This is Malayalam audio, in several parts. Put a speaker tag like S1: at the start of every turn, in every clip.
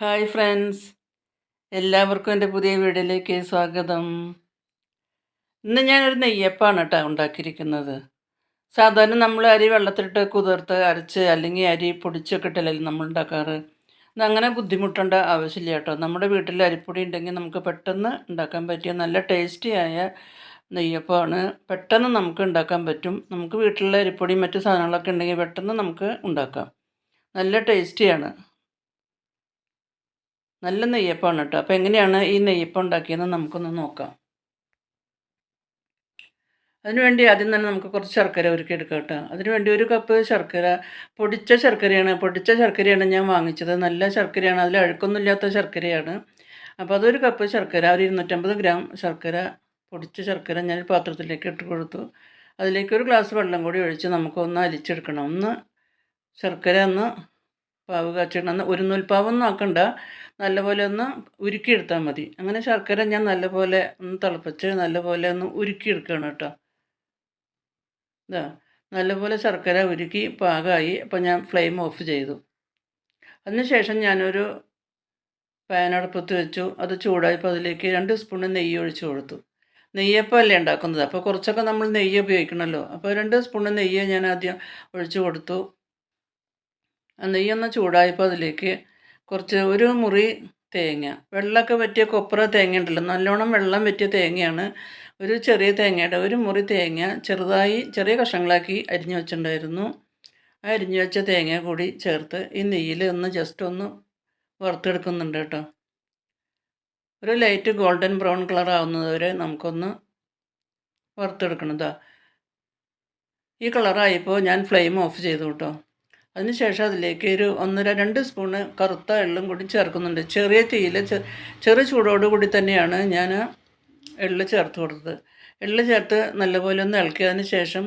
S1: Hi friends. എല്ലാവർക്കും എന്റെ പുതിയ വീഡിയോയിലേക്ക് സ്വാഗതം. ഇന്ന് ഞാനൊരു നെയ്യപ്പാണ് കേട്ടോ ഉണ്ടാക്കിയിരിക്കുന്നത്. സാധാരണ നമ്മൾ അരി വെള്ളത്തിലിട്ട് കുതിർത്ത് അരച്ച് അല്ലെങ്കിൽ അരി പൊടിച്ചൊക്കെ ഇട്ടല്ലേ നമ്മൾ ഉണ്ടാക്കാറ്. അങ്ങനെ ബുദ്ധിമുട്ടേണ്ട ആവശ്യമില്ല കേട്ടോ. നമ്മുടെ വീട്ടിൽ അരിപ്പൊടി ഉണ്ടെങ്കിൽ നമുക്ക് പെട്ടെന്ന് ഉണ്ടാക്കാൻ പറ്റിയ നല്ല ടേസ്റ്റിയായ നെയ്യപ്പമാണ് പെട്ടെന്ന് നമുക്ക് ഉണ്ടാക്കാൻ പറ്റും. നമുക്ക് വീട്ടിലുള്ള അരിപ്പൊടി മറ്റു സാധനങ്ങളൊക്കെ ഉണ്ടെങ്കിൽ പെട്ടെന്ന് നമുക്ക് ഉണ്ടാക്കാം. നല്ല ടേസ്റ്റിയാണ്. നല്ല നെയ്യപ്പമാണ് കേട്ടോ. അപ്പോൾ എങ്ങനെയാണ് ഈ നെയ്യപ്പം ഉണ്ടാക്കിയതെന്ന് നമുക്കൊന്ന് നോക്കാം. അതിനുവേണ്ടി ആദ്യം തന്നെ നമുക്ക് കുറച്ച് ശർക്കര ഒരുക്കി എടുക്കാം കേട്ടോ അതിനുവേണ്ടി ഒരു കപ്പ് ശർക്കര പൊടിച്ച ശർക്കരയാണ്. പൊടിച്ച ശർക്കരയാണ് ഞാൻ വാങ്ങിച്ചത്. നല്ല ശർക്കരയാണ്. അതിൽ അഴുക്കൊന്നുമില്ലാത്ത ശർക്കരയാണ്. അപ്പോൾ അതൊരു കപ്പ് ശർക്കര ഒരു ഇരുന്നൂറ്റമ്പത് ഗ്രാം ശർക്കര പൊടിച്ച ശർക്കര ഞാൻ പാത്രത്തിലേക്ക് ഇട്ട് കൊടുത്തു. അതിലേക്ക് ഒരു ഗ്ലാസ് വെള്ളം കൂടി ഒഴിച്ച് നമുക്കൊന്ന് അലിച്ചെടുക്കണം. ഒന്ന് ശർക്കര ഒന്ന് പാവ് കാച്ചിടണം. ഒരു നൂൽപ്പാവൊന്നും ആക്കണ്ട. നല്ലപോലെ ഒന്ന് ഉരുക്കിയെടുത്താൽ മതി. അങ്ങനെ ശർക്കര ഞാൻ നല്ലപോലെ ഒന്ന് തിളപ്പിച്ച് നല്ലപോലെ ഒന്ന് ഉരുക്കിയെടുക്കുകയാണ് കേട്ടോ. ഇതാ നല്ലപോലെ ശർക്കര ഉരുക്കി പാകമായി. അപ്പോൾ ഞാൻ ഫ്ലെയിം ഓഫ് ചെയ്തു. അതിനുശേഷം ഞാനൊരു പാനടുപ്പത്ത് വെച്ചു. അത് ചൂടായപ്പോൾ അതിലേക്ക് രണ്ട് സ്പൂൺ നെയ്യ് ഒഴിച്ചു കൊടുത്തു. നെയ്യപ്പം അല്ലേ ഉണ്ടാക്കുന്നത്? അപ്പോൾ കുറച്ചൊക്കെ നമ്മൾ നെയ്യ് ഉപയോഗിക്കണമല്ലോ. അപ്പോൾ രണ്ട് സ്പൂൺ നെയ്യ് ഞാൻ ആദ്യം ഒഴിച്ചു കൊടുത്തു. നെയ്യൊന്ന് ചൂടായപ്പോൾ അതിലേക്ക് കുറച്ച് ഒരു മുറി തേങ്ങ. വെള്ളമൊക്കെ പറ്റിയ കൊപ്ര തേങ്ങ ഉണ്ടല്ലോ. നല്ലോണം വെള്ളം പറ്റിയ തേങ്ങയാണ്. ഒരു ചെറിയ തേങ്ങയുടെ ഒരു മുറി തേങ്ങ ചെറുതായി ചെറിയ കഷ്ണങ്ങളാക്കി അരിഞ്ഞു വെച്ചിട്ടുണ്ടായിരുന്നു. ആ അരിഞ്ഞു വെച്ച തേങ്ങ കൂടി ചേർത്ത് ഈ നെയ്യിൽ ഒന്ന് ജസ്റ്റ് ഒന്ന് വറുത്തെടുക്കുന്നുണ്ട് കേട്ടോ. ഒരു ലൈറ്റ് ഗോൾഡൻ ബ്രൗൺ കളർ ആവുന്നത് വരെ നമുക്കൊന്ന് വറുത്തെടുക്കണതാ ഈ കളറായപ്പോൾ ഞാൻ ഫ്ലെയിം ഓഫ് ചെയ്തു കേട്ടോ. അതിനുശേഷം അതിലേക്ക് ഒരു ഒന്നര രണ്ട് സ്പൂണ് കറുത്ത എള്ളും കൂടി ചേർക്കുന്നുണ്ട്. ചെറിയ തീയിൽ ചെറു ചൂടോടുകൂടി തന്നെയാണ് ഞാൻ എള്ള് ചേർത്ത് കൊടുത്തത്. എള്ള് ചേർത്ത് നല്ലപോലെ ഒന്ന് ഇളക്കിയതിന് ശേഷം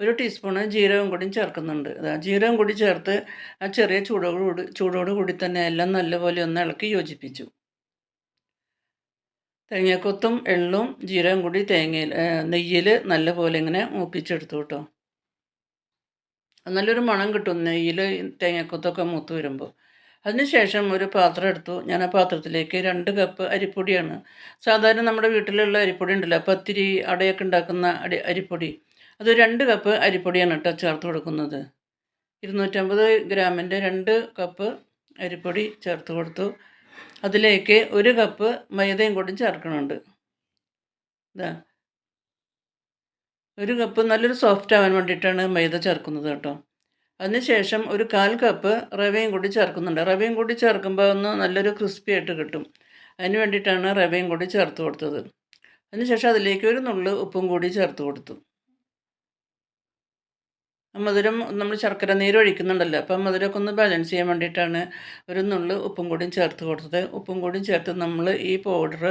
S1: ഒരു ടീസ്പൂണ് ജീരകം കൂടി ചേർക്കുന്നുണ്ട്. ജീരകം കൂടി ചേർത്ത് ആ ചെറിയ ചൂടോടുകൂടി ചൂടോടുകൂടി തന്നെ എല്ലാം നല്ലപോലെ ഒന്ന് ഇളക്കി യോജിപ്പിച്ചു. തേങ്ങക്കൊത്തും എള്ളും ജീരകം കൂടി തേങ്ങയിൽ നെയ്യിൽ നല്ലപോലെ ഇങ്ങനെ മൂപ്പിച്ചെടുത്തു കേട്ടോ. നല്ലൊരു മണം കിട്ടും നെയ്യിൽ തേങ്ങക്കൊത്തൊക്കെ മൂത്ത് വരുമ്പോൾ അതിനുശേഷം ഒരു പാത്രം എടുത്തു. ഞാൻ ആ പാത്രത്തിലേക്ക് രണ്ട് കപ്പ് അരിപ്പൊടിയാണ്. സാധാരണ നമ്മുടെ വീട്ടിലുള്ള അരിപ്പൊടി ഉണ്ടല്ലോ പത്തിരി അടയൊക്കെ ഉണ്ടാക്കുന്ന അടി അരിപ്പൊടി. അത് രണ്ട് കപ്പ് അരിപ്പൊടിയാണ് കേട്ടോ ചേർത്ത് കൊടുക്കുന്നത്. ഇരുന്നൂറ്റമ്പത് ഗ്രാമിന്റെ രണ്ട് കപ്പ് അരിപ്പൊടി ചേർത്ത് കൊടുത്തു. അതിലേക്ക് ഒരു കപ്പ് മൈദയും കൂടി ചേർക്കണുണ്ട്. ഇതാ. ഒരു കപ്പ് നല്ലൊരു സോഫ്റ്റ് ആവാൻ വേണ്ടിയിട്ടാണ് മൈദ ചേർക്കുന്നത് കേട്ടോ. അതിനുശേഷം ഒരു കാൽ കപ്പ് റവയും കൂടി ചേർക്കുന്നുണ്ട്. റവയും കൂടി ചേർക്കുമ്പോൾ ഒന്ന് നല്ലൊരു ക്രിസ്പി ആയിട്ട് കിട്ടും. അതിന് വേണ്ടിയിട്ടാണ് റവയും കൂടി ചേർത്ത് കൊടുത്തത്. അതിനുശേഷം അതിലേക്ക് ഒരു നുള്ള് ഉപ്പും കൂടി ചേർത്ത് കൊടുത്തു. മധുരം നമ്മൾ ശർക്കര നീര് ഒഴിക്കുന്നുണ്ടല്ലോ അപ്പം മധുരമൊക്കെ ഒന്ന് ബാലൻസ് ചെയ്യാൻ വേണ്ടിയിട്ടാണ് ഒരു നുള്ള് ഉപ്പും കൂടി ചേർത്ത് കൊടുത്തത്. ഉപ്പും കൂടി ചേർത്ത് നമ്മൾ ഈ പൗഡർ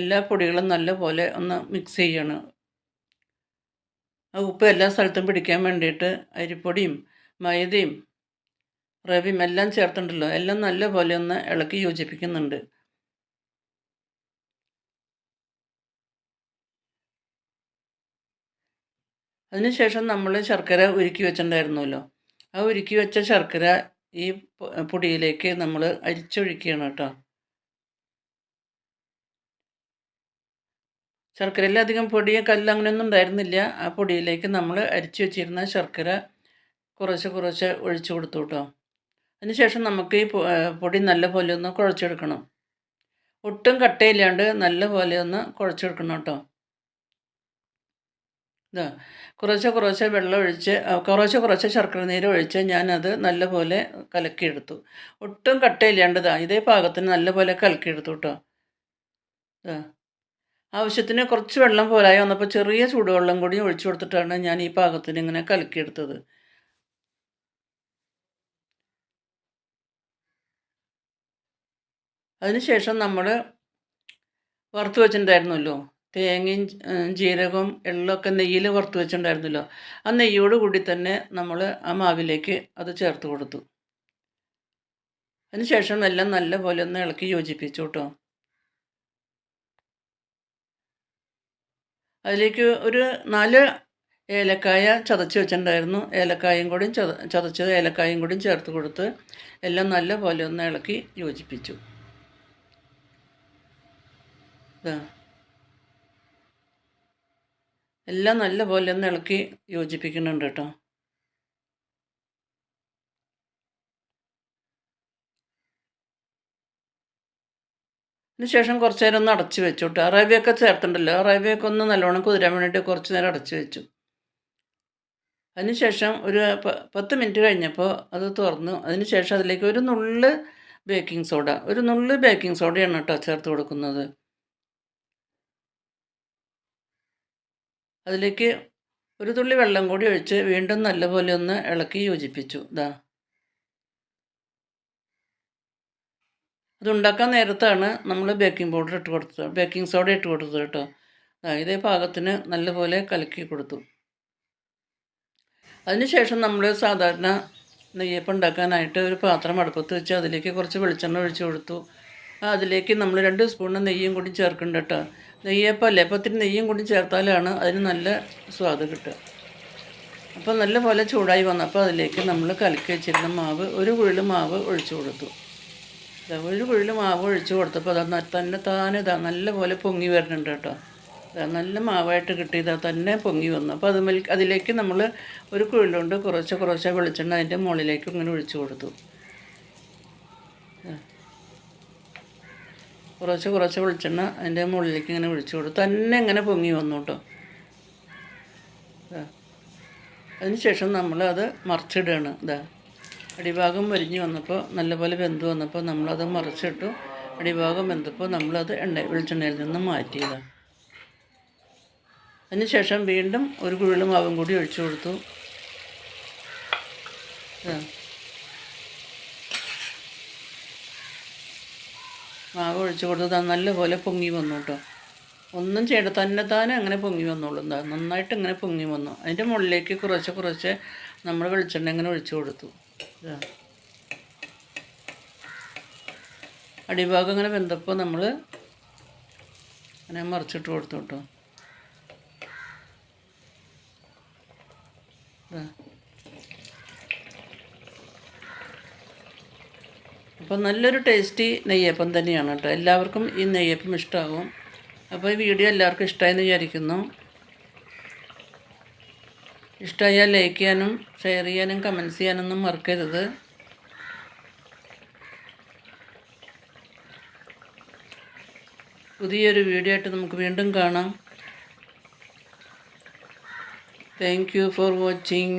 S1: എല്ലാ പൊടികളും നല്ലപോലെ ഒന്ന് മിക്സ് ചെയ്യണം. ആ ഉപ്പ് എല്ലാ സ്ഥലത്തും പിടിക്കാൻ വേണ്ടിയിട്ട് അരിപ്പൊടിയും മൈദയും റവിയും എല്ലാം ചേർത്തിട്ടുണ്ടല്ലോ. എല്ലാം നല്ല പോലെ ഒന്ന് ഇളക്കി യോജിപ്പിക്കുന്നുണ്ട്. അതിനുശേഷം നമ്മൾ ശർക്കര ഉരുക്കി വെച്ചിട്ടുണ്ടായിരുന്നല്ലോ. ആ ഉരുക്കി വെച്ച ശർക്കര ഈ പൊടിയിലേക്ക് നമ്മൾ അരിച്ചൊഴിക്കുകയാണ് കേട്ടോ. ശർക്കരയിൽ അധികം പൊടിയോ കല്ല് അങ്ങനെയൊന്നും ഉണ്ടായിരുന്നില്ല. ആ പൊടിയിലേക്ക് നമ്മൾ അരിച്ചു വെച്ചിരുന്ന ശർക്കര കുറച്ച് കുറച്ച് ഒഴിച്ചു കൊടുത്തു കേട്ടോ. അതിനുശേഷം നമുക്ക് ഈ പൊടി നല്ല പോലെ ഒന്ന് കുഴച്ചെടുക്കണം. ഒട്ടും കട്ടയില്ലാണ്ട് നല്ല പോലെ ഒന്ന് കുഴച്ചെടുക്കണം കേട്ടോ. ഇതാ കുറച്ച് കുറച്ച് വെള്ളം ഒഴിച്ച് കുറച്ച് കുറച്ച് ശർക്കര നീര് ഒഴിച്ച് ഞാനത് നല്ലപോലെ കലക്കിയെടുത്തു. ഒട്ടും കട്ടയില്ലാണ്ട് ഇതാ ഇതേ പാകത്തിന് നല്ലപോലെ കലക്കിയെടുത്തു കേട്ടോ. ഇതാ ആവശ്യത്തിന് കുറച്ച് വെള്ളം പോലായി വന്നപ്പോൾ ചെറിയ ചൂടുവെള്ളം കൂടി ഒഴിച്ചു കൊടുത്തിട്ടാണ് ഞാൻ ഈ പാകത്തിന് ഇങ്ങനെ കലക്കിയെടുത്തത്. അതിനുശേഷം നമ്മൾ വറുത്ത് വെച്ചിട്ടുണ്ടായിരുന്നല്ലോ. തേങ്ങയും ജീരകവും എള്ളൊക്കെ നെയ്യിൽ വറുത്ത് വെച്ചിട്ടുണ്ടായിരുന്നല്ലോ. ആ നെയ്യോട് കൂടി തന്നെ നമ്മൾ ആ മാവിലേക്ക് അത് ചേർത്ത് കൊടുത്തു. അതിനുശേഷം എല്ലാം നല്ല പോലെ ഒന്ന് ഇളക്കി യോജിപ്പിച്ചു കേട്ടോ. അതിലേക്ക് ഒരു നാല് ഏലക്കായ ചതച്ച് വെച്ചിട്ടുണ്ടായിരുന്നു. ഏലക്കായും കൂടിയും ചത ചതച്ചത് ഏലക്കായും കൂടിയും ചേർത്ത് കൊടുത്ത് എല്ലാം നല്ല പോലെ ഒന്ന് ഇളക്കി യോജിപ്പിച്ചു. എല്ലാം നല്ല പോലെ ഒന്ന് ഇളക്കി യോജിപ്പിക്കുന്നുണ്ട് കേട്ടോ. അതിന് ശേഷം കുറച്ച് നേരം ഒന്ന് അടച്ചു വെച്ചു കേട്ടോ റവയൊക്കെ ചേർത്തിട്ടുണ്ടല്ലോ. റവയൊക്കെ ഒന്ന് നല്ലോണം കുതിരാൻ വേണ്ടിയിട്ട് കുറച്ച് നേരം അടച്ച് വെച്ചു. അതിനുശേഷം ഒരു പത്ത് മിനിറ്റ് കഴിഞ്ഞപ്പോൾ അത് തുറന്നു. അതിന് ശേഷം അതിലേക്ക് ഒരു നുള്ള് ബേക്കിംഗ് സോഡ. ഒരു നുള്ള് ബേക്കിംഗ് സോഡയാണ് കേട്ടോ ചേർത്ത് കൊടുക്കുന്നത്. അതിലേക്ക് ഒരു തുള്ളി വെള്ളം കൂടി ഒഴിച്ച് വീണ്ടും നല്ലപോലെ ഒന്ന് ഇളക്കി യോജിപ്പിച്ചു. ഇതാ അതുണ്ടാക്കാൻ നേരത്താണ് നമ്മൾ ബേക്കിംഗ് പൗഡർ ഇട്ട് കൊടുത്തത്. ബേക്കിംഗ് സോഡ ഇട്ട് കൊടുത്തത് കേട്ടോ. ഇതേ പാകത്തിന് നല്ലപോലെ കലക്കി കൊടുത്തു. അതിനുശേഷം നമ്മൾ സാധാരണ നെയ്യപ്പം ഉണ്ടാക്കാനായിട്ട് ഒരു പാത്രം അടുപ്പത്ത് വെച്ച് അതിലേക്ക് കുറച്ച് വെളിച്ചെണ്ണ ഒഴിച്ച് കൊടുത്തു. അതിലേക്ക് നമ്മൾ രണ്ട് സ്പൂണ് നെയ്യും കൂടി ചേർക്കുന്നുണ്ട് കേട്ടോ. നെയ്യപ്പം അല്ലേ? അപ്പം ഒത്തിരി നെയ്യും കൂടി ചേർത്താലാണ് അതിന് നല്ല സ്വാദ് കിട്ടുക. അപ്പം നല്ലപോലെ ചൂടായി വന്നപ്പോൾ അതിലേക്ക് നമ്മൾ കലക്കി വെച്ചിരുന്ന മാവ് ഒരു കുഴിൽ മാവ് ഒഴിച്ചു കൊടുത്തു. ഒരു കുഴിൽ മാവ് ഒഴിച്ച് കൊടുത്തപ്പോൾ അത് തന്നെ താനെ ഇതാ നല്ല പോലെ പൊങ്ങി വരുന്നുണ്ട് കേട്ടോ. നല്ല മാവായിട്ട് കിട്ടിയതാ തന്നെ പൊങ്ങി വന്നു. അപ്പോൾ അത് അതിലേക്ക് നമ്മൾ ഒരു കുഴിലുകൊണ്ട് കുറച്ച് കുറച്ച് വെളിച്ചെണ്ണ അതിന്റെ മുകളിലേക്ക് ഇങ്ങനെ ഒഴിച്ചു കൊടുത്തു. കുറച്ച് കുറച്ച് വെളിച്ചെണ്ണ അതിന്റെ മുകളിലേക്ക് ഇങ്ങനെ ഒഴിച്ചു കൊടുത്തു. തന്നെ ഇങ്ങനെ പൊങ്ങി വന്നു കേട്ടോ. അതിനുശേഷം നമ്മൾ അത് മറിച്ചിടുകയാണ്. ഇതാ. അടിഭാഗം വരിഞ്ഞ് വന്നപ്പോൾ നല്ലപോലെ വെന്ത് വന്നപ്പോൾ നമ്മളത് മറിച്ചിട്ടു. അടിഭാഗം വെന്തപ്പോൾ നമ്മളത് എണ്ണ വെളിച്ചെണ്ണയിൽ നിന്ന് മാറ്റിയതാണ് അതിനുശേഷം വീണ്ടും ഒരു കുഴലും മാവും കൂടി ഒഴിച്ചു കൊടുത്തു. മാവ് ഒഴിച്ചു കൊടുത്തത് നല്ലപോലെ പൊങ്ങി വന്നു കേട്ടോ. ഒന്നും ചെയ്യണ്ട തന്നെ താനെ അങ്ങനെ പൊങ്ങി വന്നോളൂ. എന്താ നന്നായിട്ട് ഇങ്ങനെ പൊങ്ങി വന്നു. അതിന്റെ മുകളിലേക്ക് കുറച്ച് കുറച്ച് നമ്മൾ വെളിച്ചെണ്ണ ഇങ്ങനെ ഒഴിച്ചു കൊടുത്തു. അടിഭാഗം ഇങ്ങനെ വെന്തപ്പോൾ നമ്മൾ അങ്ങനെ മറിച്ചിട്ട് കൊടുത്തു കേട്ടോ. അപ്പോൾ നല്ലൊരു ടേസ്റ്റി നെയ്യപ്പം തന്നെയാണ് കേട്ടോ. എല്ലാവർക്കും ഈ നെയ്യപ്പം ഇഷ്ടമാകും അപ്പോൾ ഈ വീഡിയോ എല്ലാവർക്കും ഇഷ്ടമായെന്ന് വിചാരിക്കുന്നു. ഇഷ്ടമായാൽ ലൈക്ക് ചെയ്യാനും ഷെയർ ചെയ്യാനും കമൻസ് ചെയ്യാനൊന്നും മറക്കരുത് പുതിയൊരു വീഡിയോ ആയിട്ട് നമുക്ക് വീണ്ടും കാണാം താങ്ക് യു ഫോർ watching.